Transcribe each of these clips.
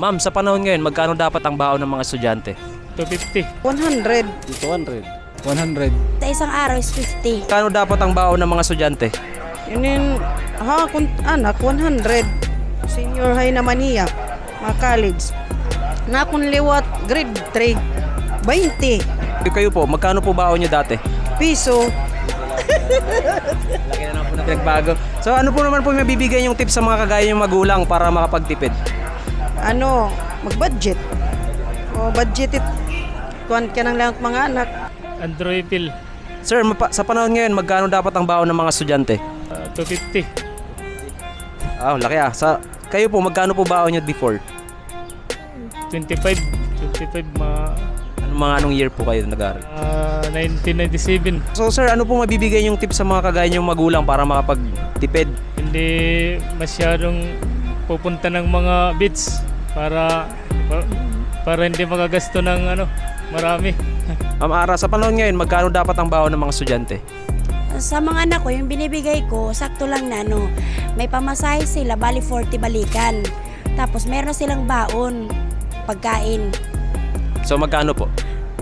Ma'am, sa panahon ngayon, magkano dapat ang baon ng mga estudyante? 250. 100. 200. 100. Sa isang araw is 50. Magkano dapat ang baon ng mga estudyante? Yun ha, kun, anak, 100. Senior high naman niya. Mga college. Na kung liwat, grade 3. 20 Kayo po, magkano po baon nyo dati? piso. Laki na lang po na pinagbago. So ano po naman po yung mabibigay yung tips sa mga kagaya yung magulang para makapagtipid? Ano, mag-budget. O, budget it. Kuhan ka ng lang mga anak. Android pill. Sir, mapa- sa panahon ngayon, magkano dapat ang baon ng mga estudyante? ah, 250. Ah, laki ah. Sa, kayo po, magkano po baon nyo before? 25. 25 mga Ano mga anong year po kayo nag-aaral? ah, 1997. So sir, ano po mabibigay yung tips sa mga kagaya yung magulang para makapagtipid? Hindi masyadong pupunta ng mga beach para pa- para hindi magagasto ng ano, marami. Ma'am Ara, sa panahon ngayon, magkano dapat ang baon ng mga estudyante? Sa mga anak ko, yung binibigay ko, sakto lang na ano, may pamasahe sila, bali 40 balikan. Tapos meron na silang baon, pagkain. So magkano po?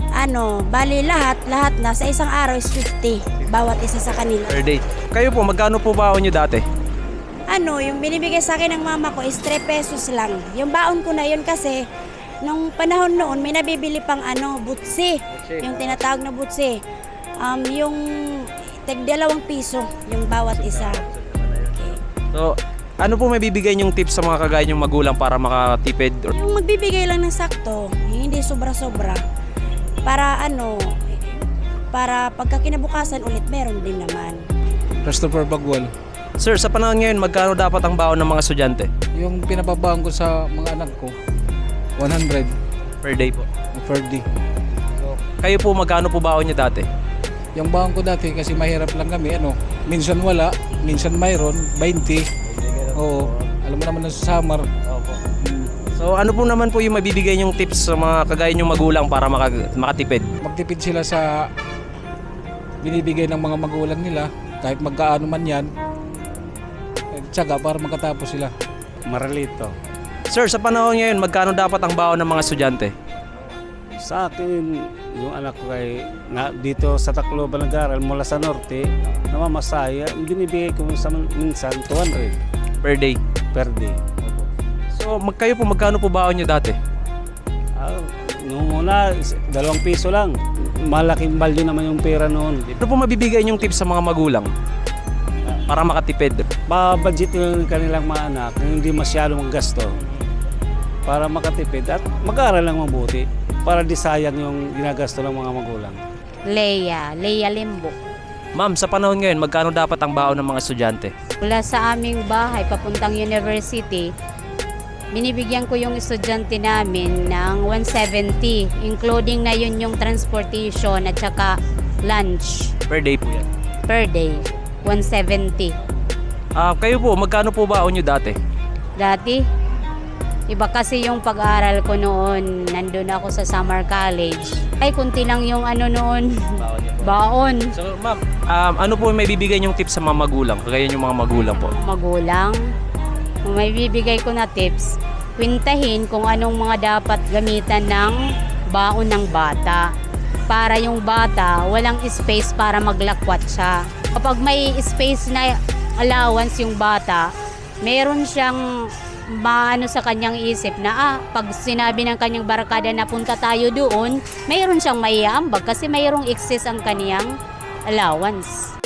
Ano, bali lahat, lahat na sa isang araw is 50, bawat isa sa kanila. Per day. Kayo po, magkano po baon nyo dati? Ano, yung binibigay sa akin ng mama ko is 3 pesos lang. Yung baon ko na yun kasi, nung panahon noon, may nabibili pang ano, butsi. Yung tinatawag na butsi. Um, yung tag dalawang piso, yung bawat isa. Okay. So, ano po mabibigay yung tips sa mga kagaya yung magulang para makatipid? Or, Yung magbibigay lang ng sakto, hindi sobra-sobra. Para ano, para pagka kinabukasan ulit, meron din naman. Christopher Bagwal. Sir, sa panahon ngayon, magkano dapat ang baon ng mga estudyante? Yung pinababaan ko sa mga anak ko, 100 Per day po. per day. Kayo po, magkano po baon nyo dati? Yung baon ko dati kasi mahirap lang kami, ano, minsan wala, minsan mayroon, 20. Oo, alam mo naman na sa summer. Mm, So, ano po naman po yung mabibigay yung tips sa mga kagaya yung magulang para maka- makatipid? magtipid sila sa binibigay ng mga magulang nila, kahit magkaano man yan, eh, tsaga para makatapos sila. Maralito. Sir, sa panahon ngayon, magkano dapat ang baon ng mga estudyante? Sa akin, yung anak ko kay na, dito sa Tacloban nag-aaral mula sa norte, namamasaya, binibigay ko sa minsan 200 Per day. per day. So, mag kayo po, magkano po baon nyo dati? Ah, noong una, dalawang piso lang. Malaking value naman yung pera noon. Ano po mabibigay yung tips sa mga magulang para makatipid? Pa-budget yung kanilang mga anak, hindi masyadong gasto para makatipid at mag-aaral lang mabuti para di sayang yung ginagasto ng mga magulang. Leia, Leia Limbo. Ma'am, sa panahon ngayon, magkano dapat ang baon ng mga estudyante? Mula sa aming bahay papuntang university, binibigyan ko yung estudyante namin ng 170, including na yun yung transportation at saka lunch Per day po yan. per day, 170. Ah, kayo po, magkano po baon nyo dati? Dati, iba kasi yung pag-aaral ko noon, nandun ako sa summer college. Ay, kunti lang yung ano noon, baon. So, ma'am, um, ano po may bibigay yung tips sa mga magulang? Kagaya yung mga magulang po. magulang. Kung may bibigay ko na tips, kwintahin kung anong mga dapat gamitan ng baon ng bata. Para yung bata, walang space para maglakwat siya. Kapag may space na allowance yung bata, meron siyang maano sa kanyang isip na ah, pag sinabi ng kanyang barkada na punta tayo doon, mayroon siyang maiambag kasi mayroong excess ang kaniyang allowance.